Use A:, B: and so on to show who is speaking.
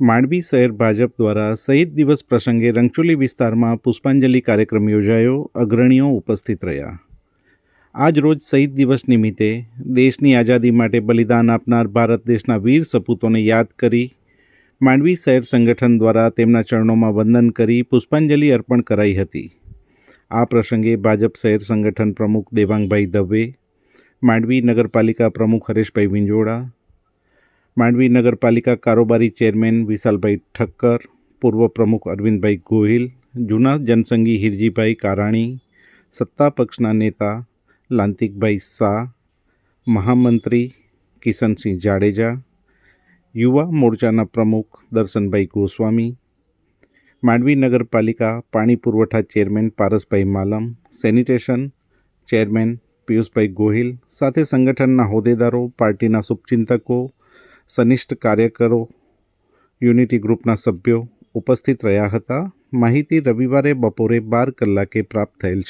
A: માંડવી શહેર ભાજપ દ્વારા શહીદ દિવસ પ્રસંગે રંગચોલી વિસ્તારમાં પુષ્પાંજલિ કાર્યક્રમ યોજાયો. અગ્રણીઓ ઉપસ્થિત રહ્યા. આજ રોજ શહીદ દિવસ નિમિત્તે દેશની આઝાદી માટે બલિદાન આપનાર ભારત દેશના વીર સપૂતોને યાદ કરી માંડવી શહેર સંગઠન દ્વારા તેમના ચરણોમાં વંદન કરી પુષ્પાંજલિ અર્પણ કરાઈ હતી. આ પ્રસંગે ભાજપ શહેર સંગઠન પ્રમુખ દેવાંગભાઈ દવે, માંડવી નગરપાલિકા પ્રમુખ હરેશભાઈ વિંજોડા માંડવી નગરપાલિકા કારોબારી ચેરમેન વિશાલભાઈ ઠક્કર પૂર્વ પ્રમુખ અરવિંદભાઈ ગોહિલ જૂના જનસંઘી હિરજીભાઈ કારાણી સત્તા પક્ષના નેતા લાંતિકભાઈ શાહ મહામંત્રી કિશનસિંહ જાડેજા યુવા મોરચાના પ્રમુખ દર્શનભાઈ ગોસ્વામી માંડવી નગરપાલિકા પાણી પુરવઠા chairman Parasbhai Malam sanitation chairman Piyushbhai Gohil સાથે સંગઠનના હોદ્દેદારો પાર્ટીના શુભચિંતકો સનિષ્ઠ કાર્યકરો, યુનિટી ગ્રુપના સભ્યો ઉપસ્થિત રહ્યા હતા. માહિતી રવિવારે બપોરે બાર કલાકે પ્રાપ્ત થયેલ છે.